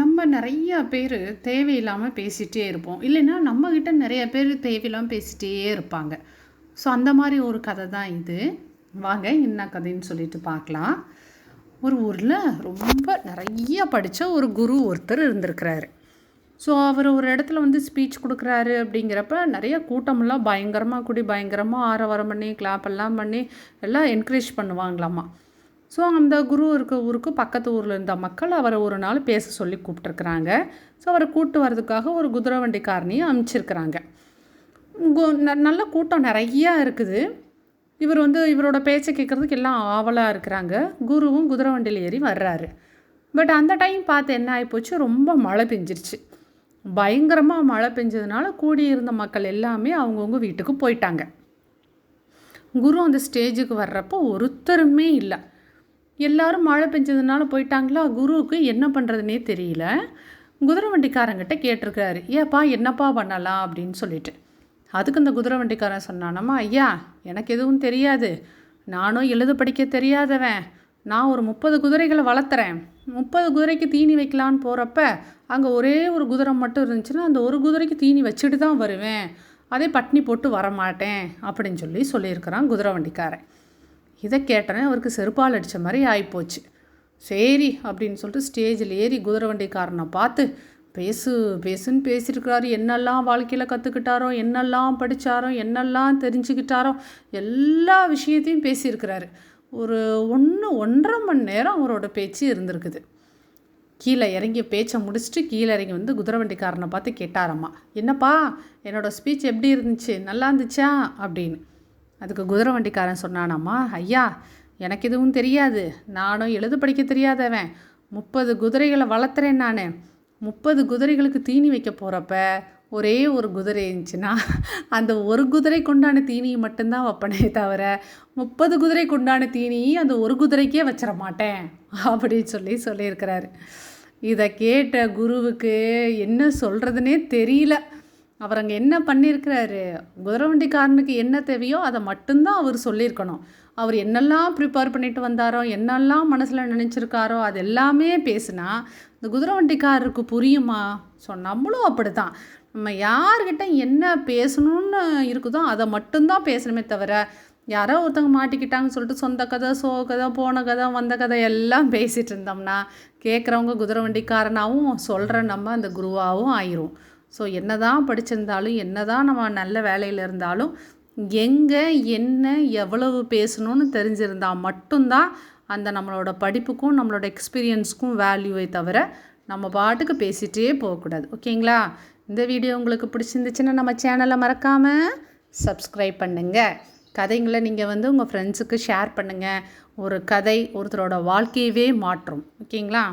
நம்ம நிறையா பேர் தேவையில்லாமல் பேசிகிட்டே இருப்போம். இல்லைன்னா நம்மக்கிட்ட நிறைய பேர் தேவையில்லாமல் பேசிகிட்டே இருப்பாங்க. ஸோ அந்த மாதிரி ஒரு கதை தான் இது. வாங்க என்ன கதைன்னு சொல்லிட்டு பார்க்கலாம். ஒரு ஊரில் ரொம்ப நிறைய படித்த ஒரு குரு ஒருத்தர் இருந்திருக்கிறாரு. ஸோ அவர் ஒரு இடத்துல வந்து ஸ்பீச் கொடுக்குறாரு அப்படிங்கிறப்ப நிறைய கூட்டமெல்லாம் பயங்கரமாக கூடி பயங்கரமாக ஆரவாரம் பண்ணி கிளாப் எல்லாம் பண்ணி எல்லாம் என்கரேஜ் பண்ணுவாங்களாமா. ஸோ அந்த குரு இருக்க ஊருக்கு பக்கத்து ஊரில் இருந்த மக்கள் அவரை ஒரு நாள் பேச சொல்லி கூப்பிட்ருக்குறாங்க ஸோ அவரை கூப்பிட்டு வர்றதுக்காக ஒரு குதிரை வண்டிக்காரனையும் அனுப்பிச்சிருக்கிறாங்க நல்ல கூட்டம் நிறையா இருக்குது. இவர் வந்து இவரோட பேச்சை கேட்குறதுக்கு எல்லாம் ஆவலாக இருக்கிறாங்க. குருவும் குதிரை வண்டியில் ஏறி வர்றாரு. பட் அந்த டைம் பார்த்து என்ன ஆகிப்போச்சு ரொம்ப மழை பெஞ்சிருச்சு. பயங்கரமாக மழை பெஞ்சதுனால கூடியிருந்த மக்கள் எல்லாமே அவங்கவுங்க வீட்டுக்கு போயிட்டாங்க. குரு அந்த ஸ்டேஜுக்கு வர்றப்போ ஒருத்தருமே இல்லை. எல்லாரும் மழை பெஞ்சதுனால போயிட்டாங்களா? குருவுக்கு என்ன பண்ணுறதுனே தெரியல. குதிரை வண்டிக்காரங்கிட்ட கேட்டிருக்காரு. ஏப்பா என்னப்பா பண்ணலாம் அப்படின்னு சொல்லிட்டு. அதுக்கு அந்த குதிரை வண்டிக்காரன் சொன்னானம்மா ஐயா எனக்கு எதுவும் தெரியாது. நானும் எழுத படிக்க தெரியாதவன். நான் ஒரு முப்பது குதிரைகளை வளர்த்துறேன். முப்பது குதிரைக்கு தீனி வைக்கலான்னு போகிறப்ப அங்கே ஒரே ஒரு குதிரை மட்டும் இருந்துச்சுன்னா அந்த ஒரு குதிரைக்கு தீனி வச்சுட்டு தான் வருவேன். அதே பட்னி போட்டு வரமாட்டேன். அப்படின்னு சொல்லி சொல்லியிருக்கிறான் குதிரை வண்டிக்காரன் இதை கேட்டனே அவருக்கு செருப்பால் அடித்த மாதிரி ஆகிப்போச்சு சரி அப்படின்னு சொல்லிட்டு ஸ்டேஜில் ஏறி குதிரை வண்டிக்காரனை பார்த்து பேசு பேசுன்னு பேசியிருக்கிறாரு. என்னெல்லாம் வாழ்க்கையில் கற்றுக்கிட்டாரோ என்னெல்லாம் படித்தாரோ என்னெல்லாம் தெரிஞ்சுக்கிட்டாரோ எல்லா விஷயத்தையும் பேசியிருக்கிறாரு. ஒரு ஒன்று ஒன்றரை மணி நேரம் அவரோட பேச்சு இருந்திருக்குது. கீழே இறங்கி பேச்சை முடிச்சுட்டு கீழே இறங்கி வந்து குதிரை வண்டிக்காரனை பார்த்து கேட்டாரம்மா என்னப்பா என்னோடய ஸ்பீச் எப்படி இருந்துச்சு? நல்லா இருந்துச்சா? அப்படின்னு. அதுக்கு குதிரை வண்டிக்காரன் சொன்னானாம்மா ஐயா எனக்கு எதுவும் தெரியாது. நானும் எழுது படிக்க தெரியாதவன். முப்பது குதிரைகளை வளர்த்துறேன் நான். முப்பது குதிரைகளுக்கு தீனி வைக்க போகிறப்ப ஒரே ஒரு குதிரை இருந்துச்சுன்னா அந்த ஒரு குதிரை கொண்டான தீனியை மட்டும்தான் வைப்பனே தவிர முப்பது குதிரை கொண்டான தீனியை அந்த ஒரு குதிரைக்கே வச்சிட மாட்டேன் அப்படின்னு சொல்லி சொல்லியிருக்கிறாரு. இதை கேட்ட குருவுக்கு என்ன சொல்கிறதுனே தெரியல. அவர் அங்கே என்ன பண்ணியிருக்கிறாரு குதிரவண்டிக்காரனுக்கு என்ன தேவையோ அதை மட்டும்தான் அவர் சொல்லியிருக்கணும். அவர் என்னெல்லாம் ப்ரிப்பேர் பண்ணிட்டு வந்தாரோ என்னெல்லாம் மனசில் நினச்சிருக்காரோ அது எல்லாமே பேசுனா இந்த குதிரவண்டிக்காரருக்கு புரியுமா? ஸோ நம்மளும் அப்படி தான் நம்ம யார்கிட்ட என்ன பேசணும்னு இருக்குதோ அதை மட்டும்தான் பேசணுமே தவிர யாரோ ஒருத்தவங்க மாட்டிக்கிட்டாங்கன்னு சொல்லிட்டு சொந்த கதை சோ கதை போன கதை வந்த கதை எல்லாம் பேசிகிட்டு இருந்தோம்னா கேட்குறவங்க குதிரை வண்டிக்காரனாகவும் சொல்கிற நம்ம அந்த குருவாகவும் ஆயிரும். ஸோ என்ன தான் படிச்சிருந்தாலும் என்ன தான் நம்ம நல்ல வேலையில் இருந்தாலும் எங்கே என்ன எவ்வளவு பேசணும்னு தெரிஞ்சிருந்தால் மட்டும்தான் அந்த நம்மளோட படிப்புக்கும் நம்மளோட எக்ஸ்பீரியன்ஸுக்கும் வேல்யூவை தவிர நம்ம பாட்டுக்கு பேசிகிட்டே போகக்கூடாது. ஓகேங்களா? இந்த வீடியோ உங்களுக்கு பிடிச்சிருந்துச்சுன்னா நம்ம சேனலை மறக்காமல் சப்ஸ்கிரைப் பண்ணுங்கள் கதைங்களை நீங்கள் வந்து உங்கள் ஃப்ரெண்ட்ஸுக்கு ஷேர் பண்ணுங்கள் ஒரு கதை ஒருத்தரோட வாழ்க்கையவே மாற்றும். ஓகேங்களா?